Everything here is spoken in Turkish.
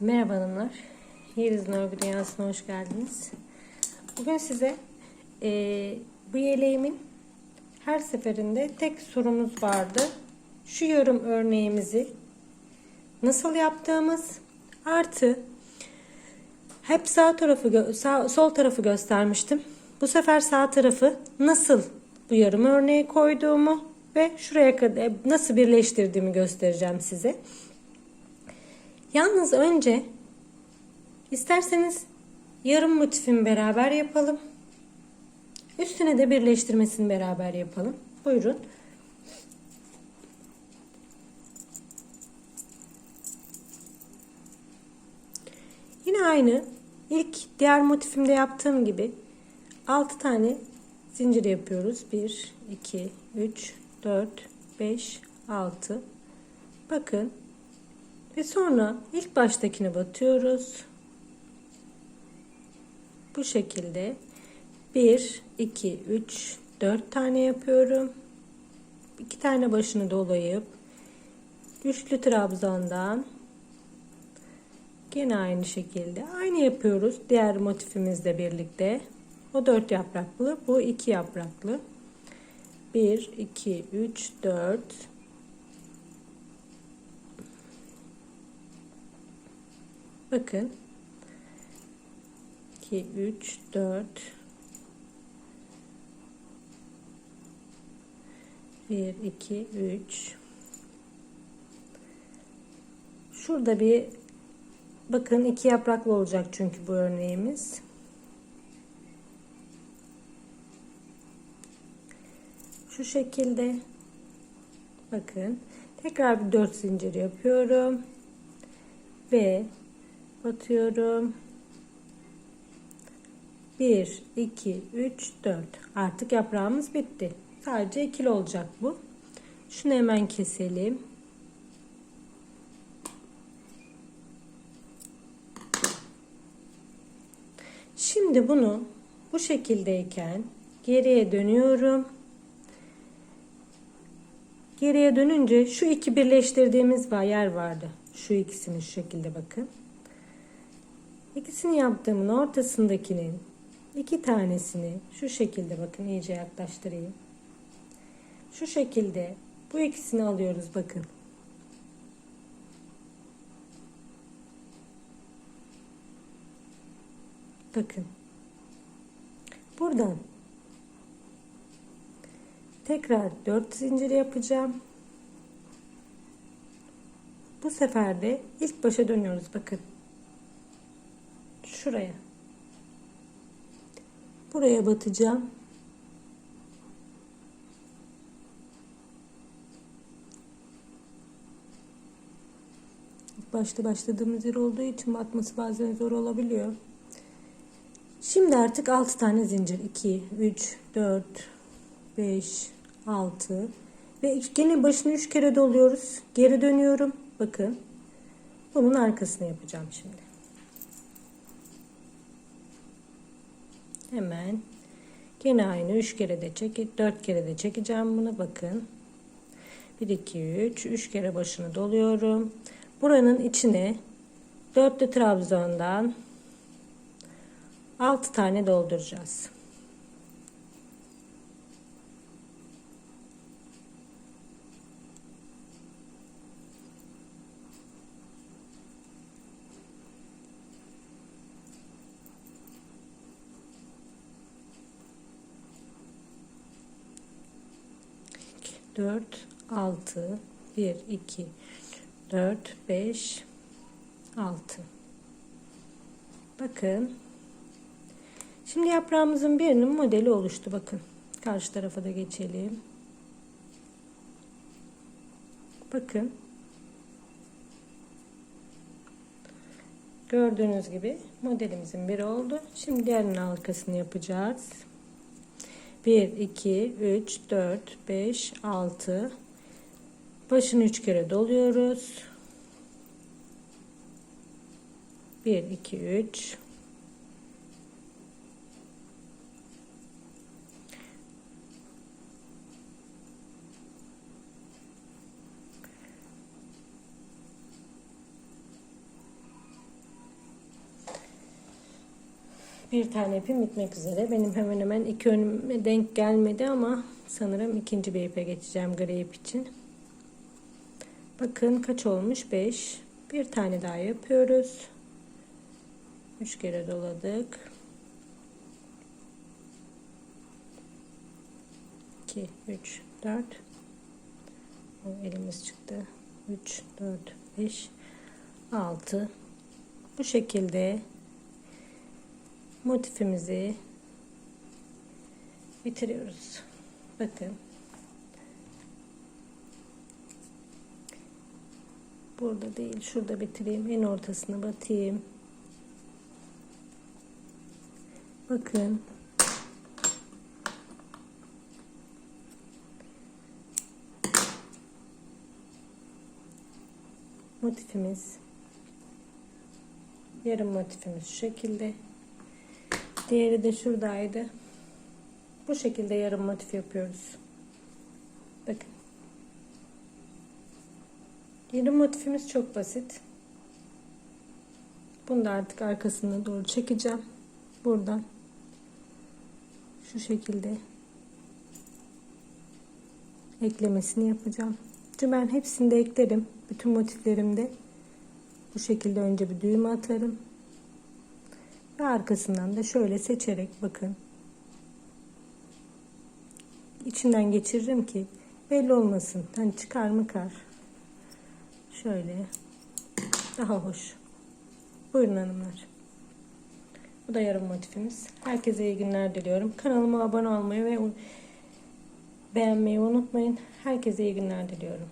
Merhaba hanımlar. Yeliz'in örgü dünyasına hoş geldiniz. Bugün size eee, bu yeleğimin her seferinde tek sorumuz vardı. Şu yorum örneğimizi nasıl yaptığımız artı hep sağ tarafı sağ, sol tarafı göstermiştim. Bu sefer sağ tarafı nasıl bu yarım örneği koyduğumu ve şuraya kadar nasıl birleştirdiğimi göstereceğim size. Yalnız önce isterseniz yarım motifimi beraber yapalım. Üstüne de birleştirmesini beraber yapalım. Buyurun. Yine aynı ilk diğer motifimde yaptığım gibi 6 tane zincir yapıyoruz. 1 2 3 4 5 6 Bakın ve sonra ilk baştakini batıyoruz. Bu şekilde 1, 2, 3, 4 tane yapıyorum. 2 tane başını dolayıp üçlü trabzandan yine aynı şekilde aynı yapıyoruz diğer motifimizle birlikte. O 4 yapraklı, bu 2 yapraklı. 1, 2, 3, 4, Bakın. 2, 3, 4 1, 2, 3 Şurada bir bakın iki yapraklı olacak çünkü bu örneğimiz. Şu şekilde. Bakın. Tekrar bir 4 zincir yapıyorum. Ve batıyorum. 1, 2, 3, 4. Artık yaprağımız bitti. Sadece ikili olacak bu. Şunu hemen keselim. Şimdi bunu bu şekildeyken geriye dönüyorum. Geriye dönünce şu iki birleştirdiğimiz yer vardı. Şu ikisini şu şekilde bakın. İkisini yaptığımın ortasındakinin iki tanesini şu şekilde bakın iyice yaklaştırayım. Şu şekilde bu ikisini alıyoruz bakın. Bakın. Buradan tekrar 4 zincir yapacağım. Bu sefer de ilk başa dönüyoruz bakın. Şuraya. Buraya batacağım. Başta başladığımız yer olduğu için batması bazen zor olabiliyor. Şimdi artık 6 tane zincir. 2, 3, 4, 5, 6 ve gene başını 3 kere doluyoruz. Geri dönüyorum. Bakın. Bunun arkasını yapacağım şimdi. Hemen gene aynı 3 kere de çek 4 kere de çekeceğim bunu bakın. 1 2 3 3 kere başını doluyorum. Buranın içine dörtlü trabzandan 6 tane dolduracağız. Dört, altı, bir, iki, dört, beş, altı. Bakın. Şimdi yaprağımızın birinin modeli oluştu. Bakın. Karşı tarafa da geçelim. Bakın. Gördüğünüz gibi modelimizin biri oldu. Şimdi diğerinin arkasını yapacağız. 1, 2, 3, 4, 5, 6. Başını 3 kere doluyoruz. 1, 2, 3. Bir tane ipim bitmek üzere. Benim hemen hemen iki önüme denk gelmedi ama sanırım ikinci bir ipe geçeceğim gri ip için. Bakın kaç olmuş? 5. Bir tane daha yapıyoruz. 3 kere doladık. 2, 3, 4. O elimiz çıktı. 3, 4, 5, 6. Bu şekilde motifimizi bitiriyoruz. Bakın. Burada değil, şurada bitireyim. En ortasına batayım. Bakın. Motifimiz. Yarım motifimiz şu şekilde. Diğeri de şuradaydı. Bu şekilde yarım motif yapıyoruz. Bakın. Yarım motifimiz çok basit. Bunu da artık arkasına doğru çekeceğim. Buradan. Şu şekilde. Eklemesini yapacağım. Çünkü ben hepsini de eklerim. Bütün motiflerimde. Bu şekilde önce bir düğüm atarım. Ve arkasından da şöyle seçerek bakın. İçinden geçiririm ki belli olmasın. Hani çıkar mı kar. Şöyle. Daha hoş. Buyurun hanımlar. Bu da yarım motifimiz. Herkese iyi günler diliyorum. Kanalıma abone olmayı ve beğenmeyi unutmayın. Herkese iyi günler diliyorum.